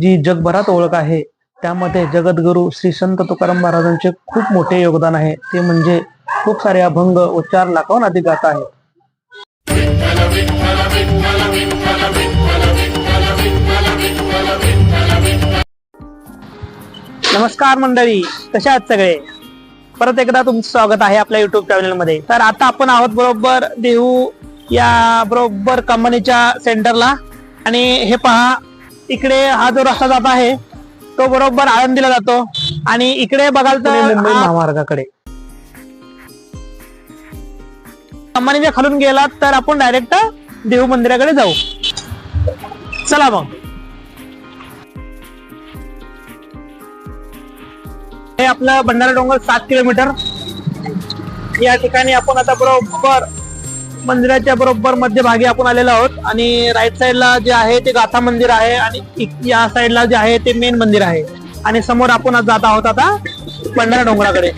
जी जगभरात ओळख आहे त्यामध्ये जगद्गुरु श्री संत तुकाराम महाराजांचे खूप मोठे योगदान आहे. ते म्हणजे खूप सारे अभंग उच्चार लाखाहून अधिक गाथा आहेत. नमस्कार मंडळी कशा आहात सगळे? परत एकदा तुमचं स्वागत आहे आपल्या युट्यूब चॅनलमध्ये. तर आता आपण आहोत बरोबर देहू या बरोबर कंपनीच्या सेंटरला आणि हे पहा इकडे हा जो रस्ता जात आहे तो बरोबर आळंदीला जातो. आणि इकडे बघाल तर मुंबई महामार्गाकडे. कंपनीच्या खालून गेलात तर आपण डायरेक्ट देहू मंदिराकडे जाऊ. चला मग. हे आपलं भंडारा डोंगर सात किलोमीटर. या ठिकाणी आपण आता बरोबर मंदिराच्या बरोबर मध्यभागी आपण आलेलो आहोत. आणि राईट साईडला जे आहे ते गाथा मंदिर आहे आणि या साईडला जे आहे ते मेन मंदिर आहे. आणि समोर आपण जात आहोत आता भंडारा डोंगराकडे.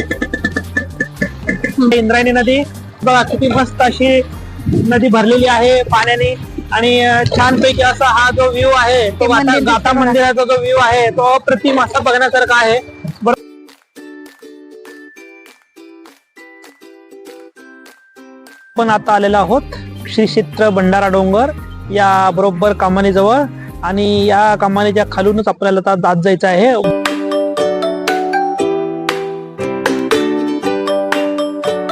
इंद्रायणी नदी. बघा किती मस्त अशी नदी भरलेली आहे पाण्याने. आणि छान पैकी असा हा जो व्ह्यू आहे तो गाथा गाथा मंदिराचा जो व्ह्यू आहे तो अप्रतिम असा बघण्यासारखा आहे. बरोबर आपण आता आलेलो आहोत. श्री क्षेत्र भंडारा डोंगर या बरोबर कामानीजवळ आणि या कमानीच्या खालूनच आपल्याला आता दाद जायचं आहे.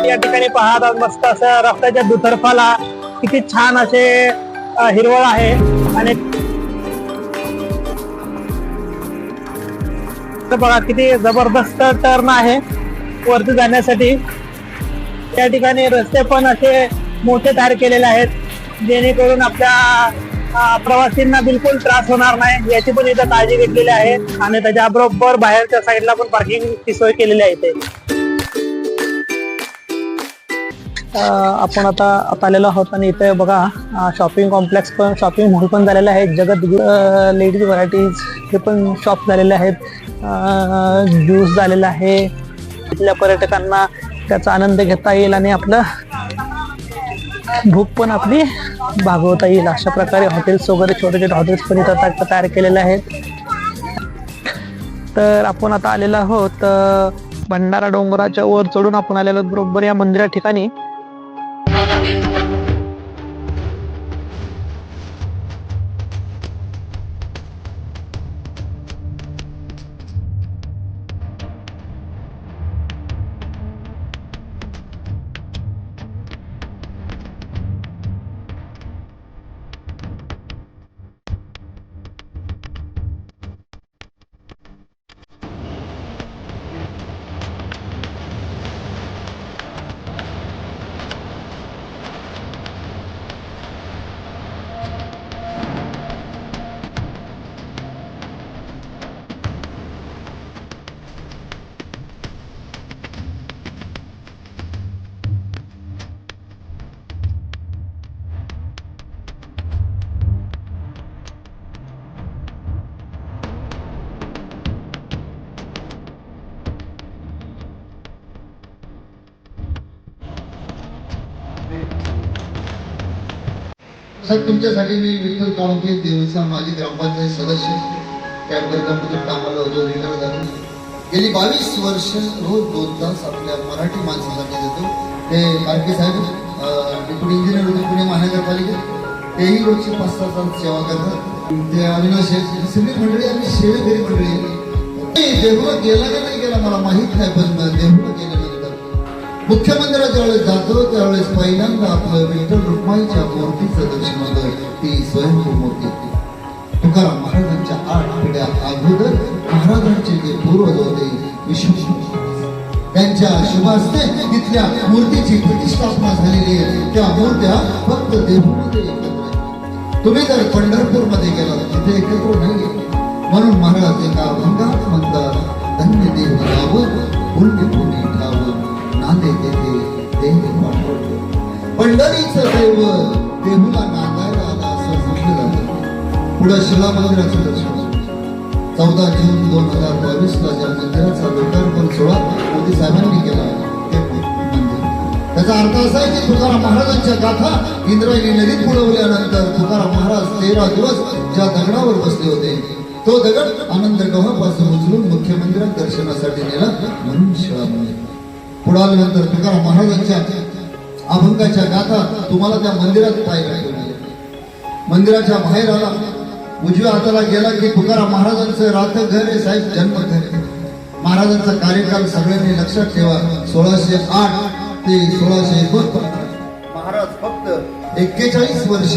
या ठिकाणी पाहतात मस्त असं रस्त्याच्या दुतर्फाला किती छान असे हिरवळ आहे. आणि तर बघा किती जबरदस्त टर्न आहे. वरती जाण्यासाठी. त्या ठिकाणी रस्ते पण असे मोठे तयार केलेले आहेत. जेणेकरून आपल्या प्रवासींना बिलकुल त्रास होणार नाही. याची पण इथं काळजी घेतलेली आहे. आणि त्याच्या बरोबर बाहेरच्या साईडला पण पार्किंगची सोय केलेली आहे इथे. आपण आता आता आलेलो आहोत आणि इथे बघा शॉपिंग कॉम्प्लेक्स पण शॉपिंग मॉल पण झालेलं आहे. जगत लेडीज व्हरायटीज हे पण शॉप झालेले आहेत. ज्यूस झालेला आहे. इथल्या पर्यटकांना त्याचा आनंद घेता येईल आणि आपलं भूक पण आपली भागवता येईल. अशा प्रकारे हॉटेल्स वगैरे छोटे छोटे हॉटेल्स पण इथं आता तयार केलेले आहेत. तर आपण आता आलेलो आहोत भंडारा डोंगराच्या वर चढून आपण आलेलो बरोबर या मंदिरा ठिकाणी. साहेब तुमच्यासाठी मी विठ्ठल काळुंके दिवसा माजी ग्रामपंचायत सदस्य कॅडबरी कंपनीत कामाला होतो रिटायर झालो गेली बावीस वर्ष रोज दोन तास आपल्या मराठी माणसासाठी देतो. ते आरके साहेब डिप्युटी इंजिनियर होते पुणे महानगरपालिकेत. तेही रोजची पाच तास सेवा करतात. ते अविनाश सगळी मंडळी आम्ही सेवेकरी मंडळी. देहूळ गेला का नाही गेला मला माहीत नाही पण देहूळ गेलं. मुख्यमंत्र्या ज्यावेळेस जातो त्यावेळेस पहिल्यांदा आपलं विठ्ठल रुक्माईच्या मूर्तीचं दर्शन होतं ती स्वयंभू मूर्ती तुकाराम महाराजांच्या आठ पिढ्या अगोदर महाराजांचे जे पूर्वज होते विश्व त्यांच्या शुभास्ते तिथल्या मूर्तीची प्रतिष्ठापना झालेली आहे. त्या मूर्त्या फक्त देहूमध्ये एकत्र तुम्ही जर पंढरपूरमध्ये गेला तिथे एकत्र नाही म्हणून महाराज एका अभंगात म्हणतात धन्य देव यावं पुण्य पुण्य ठावं पंढरीचं देव देहूला नांदायला आला असं म्हटलं जातं. पुढे शिला मंदिराचं दर्शन चौदा जून दोन हजार बावीस ला ज्या मंदिराचा लोकार्पण सोहळा मोदी साहेबांनी केला ते मंदिर. याचा अर्थ असा आहे की तुकाराम महाराजांच्या गाथा इंद्रायणी नदीत बुडवल्यानंतर तुकाराम महाराज तेरा दिवस ज्या दगडावर बसले होते तो दगड आनंद गव्हापासून उचलून मुख्य मंदिरात दर्शनासाठी नेला म्हणून शिळा मंदिर पुढे आल्यानंतर तुकाराम महाराजांच्या अभंगाच्या गाथा तुम्हाला त्या मंदिरात पाहायला मंदिराच्या बाहेर आला. उजव्या हाताला गेला की तुकाराम महाराजांचं रात घर आहे साहेब जन्म घर महाराजांचा कार्यकाल सगळ्यांनी लक्षात ठेवा. सोळाशे आठ ते सोळाशे एकोणपन्नास. महाराज फक्त एक्केचाळीस वर्ष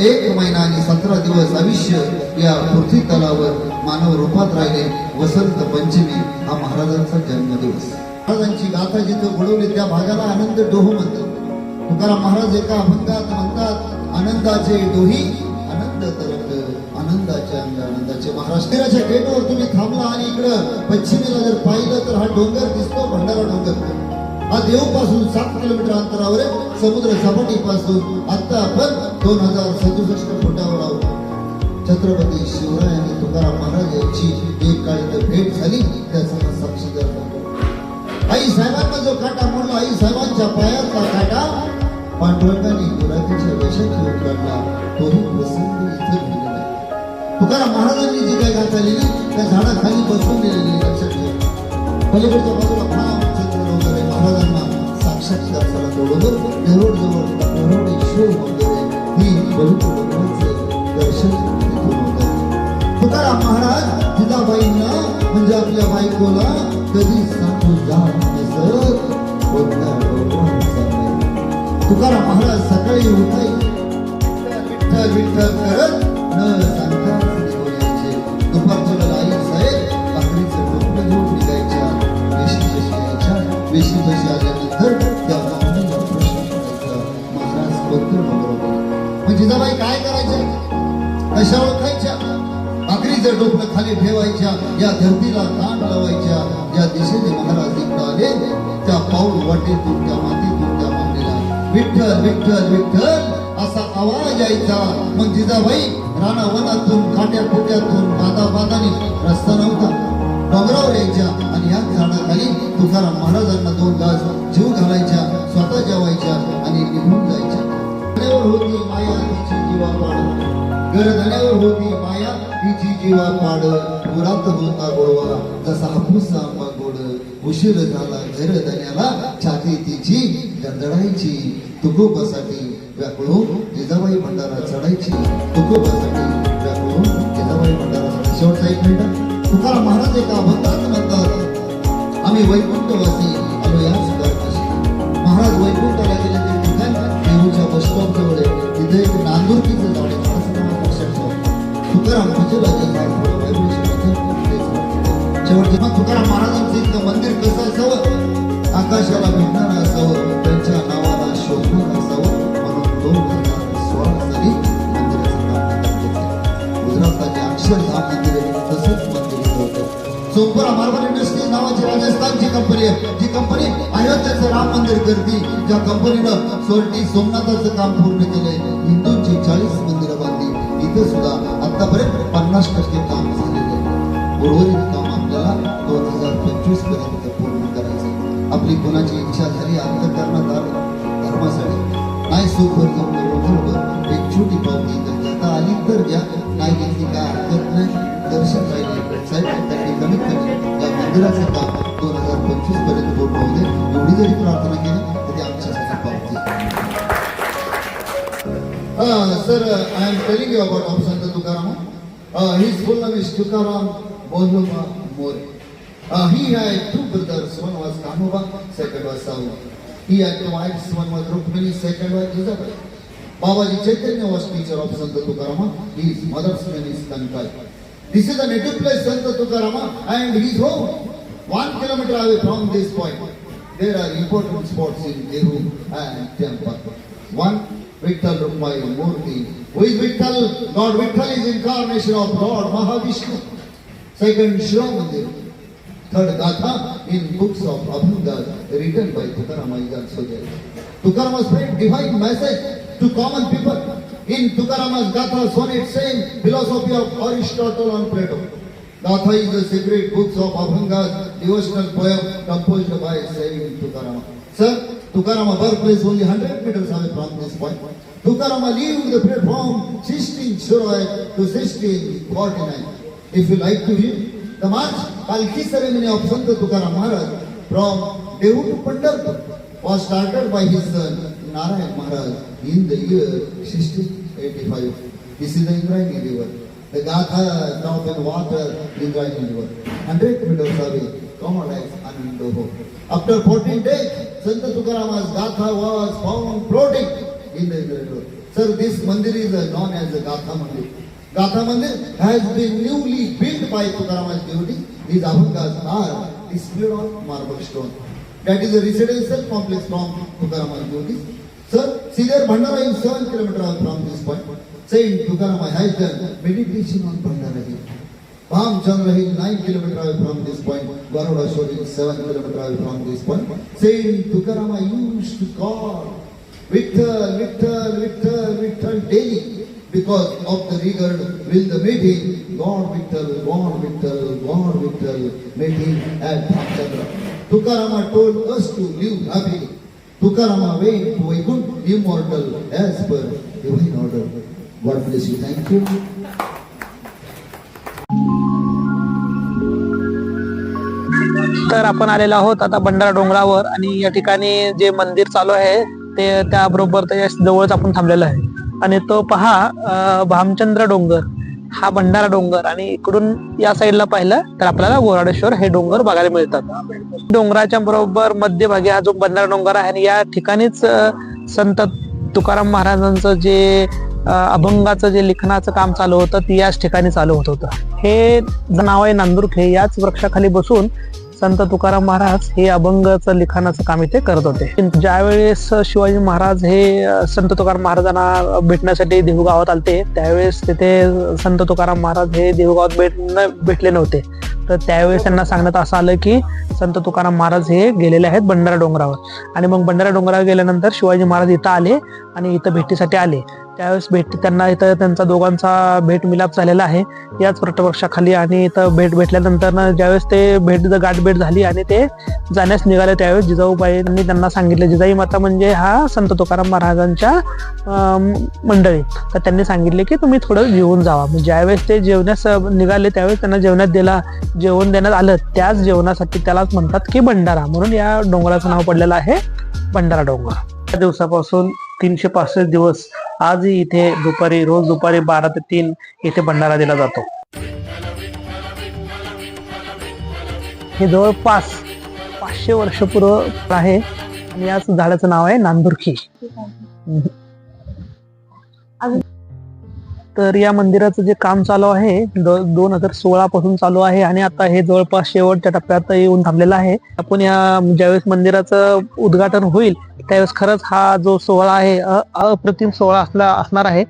एक महिना आणि सतरा दिवस आयुष्य या पृथ्वी तलावर मानव रूपात राहिले. वसंत पंचमी हा महाराजांचा जन्मदिवस. महाराजांची गाथा जिथं घडवली त्या भागाला आनंद डोह म्हणतात. तुकाराम महाराज एका अभंगात म्हणतात आनंदाचे दोही आनंद तरंग आनंदाचे अंग आनंदाचे महाराष्ट्राच्या गेटवर तुम्ही थांबला आणि इकडं पश्चिमेला जर पाहिलं तर हा डोंगर दिसतो भंडारा डोंगर. हा देवपासून सात किलोमीटर अंतरावर आहे समुद्र सपाटीपासून आता आपण दोन हजार सदुसष्ट फुटावर आहोत. छत्रपती शिवराय आणि तुकाराम महाराज यांची एक काळी भेट झाली त्याचा साक्षीदार आई साहेबांना जो काटा म्हणलो आई साहेबांच्या पायातला काटा पांडुरंगाने गुलाबीच्या वेशाची उतरला तोही प्रसंग इथे घडलेला तुकाराम महाराजांनी जी काय गाथा लिहिली त्या झाडाखाली बसून दिलेली लक्षात घ्या. पलीकडच्या बाजूला रामचंद्र वगैरे महाराजांना साक्षात दर्शनाला बरोबर नेरोड जवळ नेरोड शिव वगैरे ही पवित्र दर्शन तिथून तुकाराम महाराज जिजाबाईंना म्हणजे आपल्या बायकोला कधी सांगू जात तुकाराम महाराज सकाळी उठायचे विठ्ठल विठ्ठल करत न सांगता दुपारच्या वेळेला आई साहेब भाकरीचं टोपलं घेऊन निघायच्या. वेशी जशी यायच्या. वेशी जशी आल्यानंतर त्या प्रश्न करायचा. महाराज कोणतं मग जिजाबाई काय करायच्या कशा ओळखायच्या जर डोकं खाली ठेवायच्या या धरतीला कान लावायच्या या दिशेने महाराज इकडं आले त्या पाऊल वाटेतून त्या मातीतून त्या मांडीला. विठ्ठल विठ्ठल विठ्ठल असा आवाज यायचा. मग जिजाबाई राणा खाट्या काट्या कुट्यातून बादा बादानी रस्ता नव्हता. डोंगरावर यायच्या आणि या झाडाखाली तुकाराम महाराजांना दोन तास जीव घालायच्या स्वतः जेवायच्या आणि निघून जायच्या. होती माया तिची जीवा पाड गरधण्यावर होती माया. तिची जीवा पाड पुरात होता गोडवा. जसा हापूस आंबा गोड उशीर झाला गर्दण्याला छाती तिची गंधळायची तुकोबासाठी व्याकुळून जिजाबाई भंडारा चढायची. तुकोबासाठी व्याकुळून जिजाबाई भंडारा शेवटचा एक मिनिट. तुकाराम महाराज एका अभंगात म्हणतात आम्ही वैकुंठवासी आलो या सुधारणाशी. महाराज वैकुंठाला गेले ते ठिकाण देऊच्या बस स्टॉप जवळ तिथे एक नांदुरकीचं तुकाराम तुकाराम महाराजांचं मंदिर कसं असावं आकाशाला भेटणार असावं त्यांच्या नावाला शोभणार असावं म्हणून दोन हजार सोळा साली गुजरातला अक्षरधाम मंदिर तसंच मंदिर होतं सोमपुरा मार्बल इंडस्ट्रीज नावाची राजस्थानची कंपनी आहे जी कंपनी अयोध्येचं राम मंदिर करते ज्या कंपनीनं सोरटी सोमनाथाचं काम पूर्ण केलंय हिंदूंची चाळीस मंदिरं बांधली इथे सुद्धा आतापर्यंत पन्नास टक्के काम झालेलं आहे. उर्वरित काम आपल्याला दोन हजार पंचवीसपर्यंत पूर्ण करायचं आपली कोणाची इच्छा झाली अंतकरणात आलं धर्मासाठी. नाही सुख जमलं एक छोटी पावती तर आली तर घ्या नाही घेतली काय हरकत नाही. दर्शन राहिले साहेब त्यांनी कमीत कमी या मंदिराचं काम दोन हजार पंचवीसपर्यंत पूर्ण होते एवढी जरी प्रार्थना केली तरी आमच्यासाठी पावती. Sir I am telling you about of his full name is Tukaram Bolma More Uh, he had two brothers. One was Kanuba, second was Sahu. He had two wives. One was Rukmini, second was Isabel. Babaji Chaitanya was teacher of Santa Tukarama. His mother's name is Kankai. This is the native place Santa Tukarama and his home. One kilometer away from this point. There are important spots in Dehu and Tempa. One, Vittal Rumbai Murti. Who is Vittal? Lord Vittal is incarnation of Lord Mahavishnu. Second, Shiva Mandir. Third Gatha in books of Abhanga written by Tukaram is also there. Tukarama spread divine message to common people. In Tukarama's Gatha sonnet saying philosophy of Aristotle and Plato. Gatha is the secret books of Abhanga's devotional poem composed by Saint Tukarama. Sir, Tukarama birthplace only 100 meters away from this point. Tukarama leave the platform 16 Shuroi to 1649. If you like to hear, the march Palki ceremony of Sant Tukaram Maharaj from Dehu to Pandharpur was started by his son Narayan Maharaj in the year 1685. This is the Indrayani river. The Gatha drop in water, Indrayani river. 100 meters away, common as Anandoho. After 14 days, Sant Tukarama's Gatha was found floating in the river. Sir, this mandir is uh, known as the Gatha Mandir. Gatha Mandir has been newly built by Tukarama's devotee. These Abhangas are displayed on marble stone. That is a residential complex from Tukarama's devotees. Sir, see there Bhandara is 7 kilometers from this point. Saint Tukarama has done meditation on Bhandara hill. Ramchandra hill 9 kilometers away from this point. Garuda Shore is 7 kilometers away from this point. Saint Tukarama used to call Vittal, Vittal, Vittal, Vittal daily because of the rigor will the meeting God Vittal, God Vittal, God Vittal meeting at Ramchandra. Tukarama told us to live happily. Tukarama went to Vaikunt immortal as per divine order. God bless you. Thank you. तर आपण आलेलो आहोत आता भंडारा डोंगरावर आणि या ठिकाणी जे मंदिर चालू आहे ते त्याबरोबर त्याच्या जवळच आपण थांबलेलो आहे आणि तो पहा भामचंद्र डोंगर हा भंडारा डोंगर आणि इकडून या साईडला पाहिलं तर आपल्याला गोराडेश्वर हे डोंगर बघायला मिळतात डोंगराच्या बरोबर मध्यभागी हा जो भंडारा डोंगर आहे आणि या ठिकाणीच संत तुकाराम महाराजांचं जे अभंगाचं जे लिखाणाचं काम चालू होतं ती याच ठिकाणी चालू होत होतं. हे नाव आहे नांदुरखे. याच वृक्षाखाली बसून संत तुकाराम महाराज हे अभंगाचं लिखाणाचं काम इथे करत होते. ज्यावेळेस शिवाजी महाराज हे संत तुकाराम महाराजांना भेटण्यासाठी देहूगावात आलते त्यावेळेस तिथे संत तुकाराम महाराज हे देहूगावात भेट भेटले नव्हते. तर त्यावेळेस त्यांना सांगण्यात असं आलं की संत तुकाराम महाराज हे गेलेले आहेत भंडारा डोंगरावर. आणि मग भंडारा डोंगरावर गेल्यानंतर शिवाजी महाराज इथं आले आणि इथं भेटीसाठी आले. त्यावेळेस भेट त्यांना इथं त्यांचा दोघांचा भेट मिलाप झालेला आहे. याच वृत्तपक्षाखाली आणि इथं भेट भेटल्यानंतर ज्यावेळेस ते भेट गाठभेट झाली आणि ते जाण्यास निघाले त्यावेळेस जिजाऊबाईंनी त्यांना सांगितलं. जिजाई माता म्हणजे हा संत तुकाराम महाराजांच्या मंडळी. तर त्यांनी सांगितले की तुम्ही थोडं जेवून जावा. मग ज्यावेळेस ते जेवण्यास निघाले त्यावेळेस त्यांना जेवणात दिला. जेवण देण्यात आलं त्याच जेवणासाठी त्यालाच म्हणतात की भंडारा म्हणून या डोंगराचं नाव पडलेलं आहे भंडारा डोंगर. दिवसापासून तीनशे पासष्ट दिवस आजही इथे दुपारी रोज दुपारी बारा ते तीन इथे भंडारा दिला जातो. हे जवळपास पाचशे वर्षपूर्व आहे आणि याच झाडाचं नाव आहे नांदुरखी. तर या मंदिराचं जे काम चालू आहे दोन हजार सोळा पासून चालू आहे आणि आता हे जवळपास शेवटच्या टप्प्यात येऊन थांबलेलं आहे. आपण या ज्यावेळेस मंदिराचं उद्घाटन होईल त्यावेळेस खरंच हा जो सोहळा आहे अ- अप्रतिम सोहळा असला असणार आहे.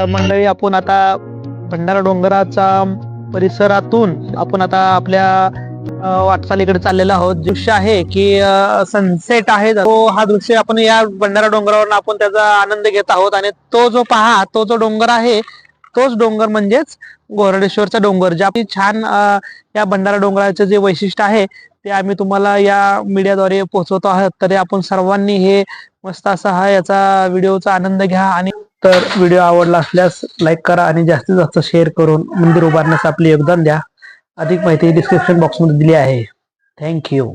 तर मंडळी आपण आता भंडारा डोंगराचा परिसरातून आपण आता आपल्या वाटचालीकडे चाललेलो आहोत. दृश्य आहे की सनसेट आहे. तो हा दृश्य आपण या भंडारा डोंगरावर आपण त्याचा आनंद घेत आहोत. आणि तो जो पहा तो जो डोंगर आहे तोच डोंगर म्हणजेच गोरडेश्वरचा डोंगर ज्या आपली छान या भंडारा डोंगराचे जे वैशिष्ट्य आहे ते आम्ही तुम्हाला या मीडियाद्वारे पोहोचवतो आहोत. तरी आपण सर्वांनी हे मस्त असा हा याचा व्हिडिओचा आनंद घ्या आणि तर व्हिडिओ आवडला असल्यास लाईक करा आणि जास्तीत जास्त शेअर करून मंदिर उभारण्यास आपले योगदान द्या. अधिक माहिती डिस्क्रिप्शन बॉक्समध्ये दिली आहे. थँक्यू